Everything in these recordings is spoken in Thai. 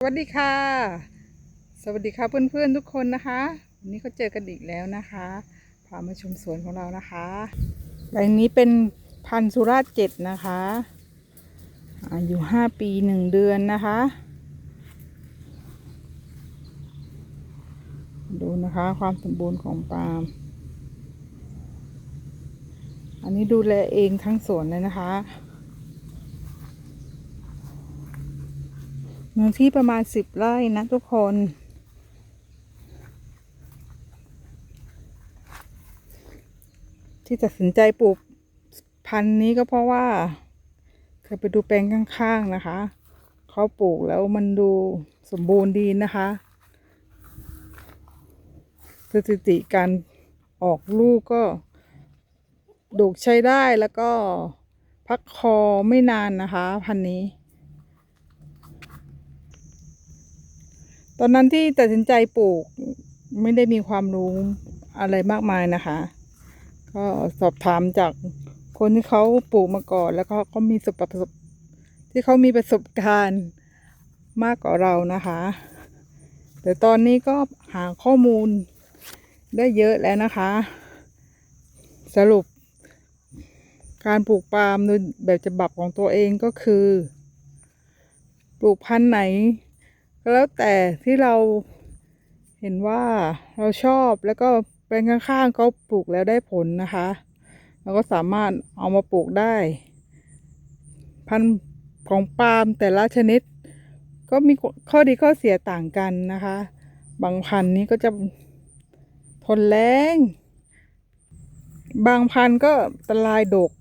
สวัสดีค่ะ สวัสดีค่ะเพื่อนๆทุกคนนะคะวันนี้ก็เจอกันอีกแล้วนะคะพามาชมสวนของเรานะคะแปลงนี้เป็นพันธุ์สุราษฎร์เจ็ดนะคะอายุห้าปีหนึ่งเดือนนะคะ ดูนะคะความสมบูรณ์ของปาล์มอันนี้ดูแลเองทั้งสวนเลยนะคะ เนื้อที่ประมาณสิบไร่นะทุกคน ที่ตัดสินใจปลูกพันธุ์นี้ก็เพราะว่า เคยไปดูแปลงข้างๆนะคะ เขาปลูกแล้วมันดูสมบูรณ์ดีนะคะสถิติการออกลูกก็ดกใช้ได้แล้วก็พักคอไม่นานนะคะ พันนี้ ตอนนั้นที่ตัดสินใจปลูกไม่ได้มีความรู้อะไรมากมายนะคะ ก็สอบถามจากคนที่เขาปลูกมาก่อน แล้วก็เขามีประสบที่เขามีประสบการณ์มากกว่าเรานะคะ แต่ตอนนี้ก็หาข้อมูลได้เยอะแล้วนะคะ สรุป การปลูกปาล์มโดยแบบฉบับของตัวเองก็คือ ปลูกพันธุ์ไหน แล้วแต่ที่เราเห็นว่าเราชอบแล้วก็แปลงข้างๆเขาปลูกแล้วได้ผลนะคะเราก็สามารถเอามาปลูกได้ พันธุ์ของปาล์มแต่ละชนิด ก็มีข้อดีข้อเสียต่างกันนะคะ บางพันธุ์นี้ก็จะทนแรงบางพันธุ์ก็ทลายดก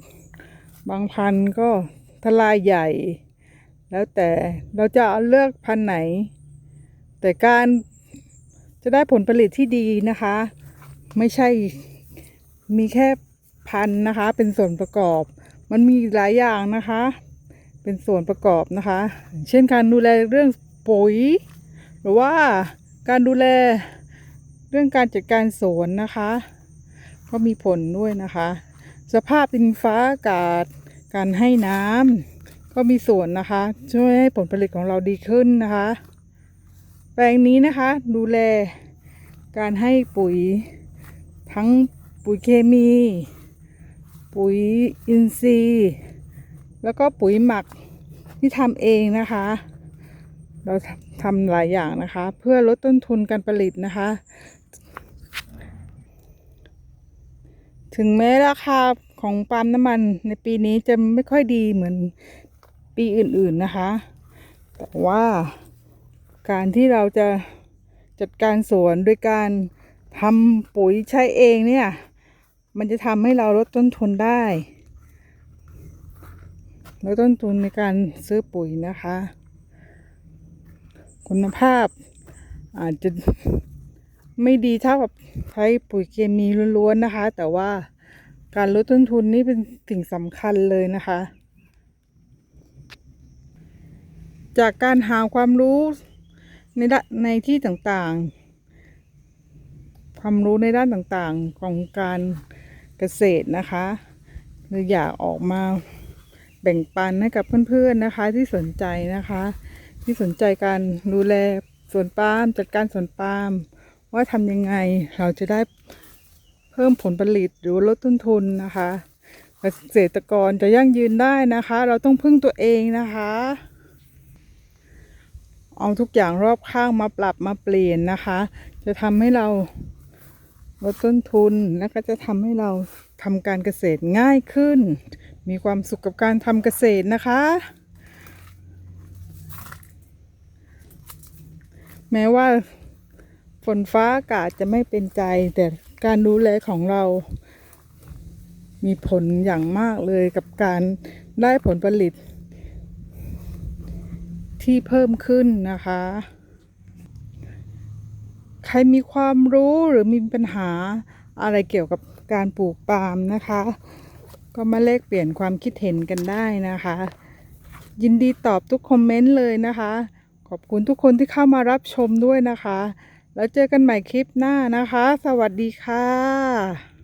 บางพันธุ์ก็ทลายใหญ่ แล้วแต่เราจะเลือกพันธุ์ไหน แต่การจะได้ผลผลิตที่ดีนะคะ ไม่ใช่มีแค่พันธุ์นะคะ เป็นส่วนประกอบ มันมีหลายอย่างนะคะ เป็นส่วนประกอบนะคะ เช่นการดูแลเรื่องปุ๋ย หรือว่าการดูแลเรื่องการจัดการสวนนะคะ ก็มีผลด้วยนะคะ สภาพดินฟ้าอากาศการให้น้ำ ก็มีส่วนนะคะ ช่วยให้ผลผลิตของเราดีขึ้นนะคะ แปลงนี้นะคะ ดูแลการให้ปุ๋ยทั้งปุ๋ยเคมี ปุ๋ยอินทรีย์ แล้วก็ปุ๋ยหมักที่ทำเองนะคะ เราทำหลายอย่างนะคะ เพื่อลดต้นทุนการผลิตนะคะ ถึงแม้ราคาของปาล์มน้ำมันในปีนี้จะไม่ค่อยดีเหมือน ปีอื่นๆนะคะ แต่ว่าการที่เราจะจัดการสวนโดยการทำปุ๋ยใช้เองเนี่ย มันจะทำให้เราลดต้นทุนได้ลดต้นทุนในการซื้อปุ๋ยนะคะ คุณภาพอาจจะไม่ดีเท่ากับใช้ปุ๋ยเคมีล้วนๆนะคะ แต่ว่าการลดต้นทุนนี่เป็นสิ่งสำคัญเลยนะคะ จากการหาความรู้ในด้านในที่ต่างๆ ความรู้ในด้านต่างๆของการเกษตรนะคะเลยอยากออกมาแบ่งปันให้กับเพื่อนๆนะคะ ที่สนใจนะคะ ที่สนใจการดูแลสวนปาล์มจัดการสวนปาล์มว่าทำยังไงเราจะได้เพิ่มผลผลิตหรือลดต้นทุนนะคะ เกษตรกรจะยั่งยืนได้นะคะ เราต้องพึ่งตัวเองนะคะ เอาทุกอย่างรอบข้างมาปรับมาเปลี่ยนนะคะ จะทำให้เราลดต้นทุนและก็จะทำให้เราทำการเกษตรง่ายขึ้น มีความสุขกับการทำเกษตรนะคะ แม้ว่าฝนฟ้าอากาศจะไม่เป็นใจ แต่การดูแลของเรา มีผลอย่างมากเลยกับการได้ผลผลิต ที่เพิ่มขึ้นนะคะ ใครมีความรู้หรือมีปัญหาอะไรเกี่ยวกับการปลูกปาล์มนะคะ ก็มาแลกเปลี่ยนความคิดเห็นกันได้นะคะ ยินดีตอบทุกคอมเมนต์เลยนะคะ ขอบคุณทุกคนที่เข้ามารับชมด้วยนะคะ แล้วเจอกันใหม่คลิปหน้านะคะ สวัสดีค่ะ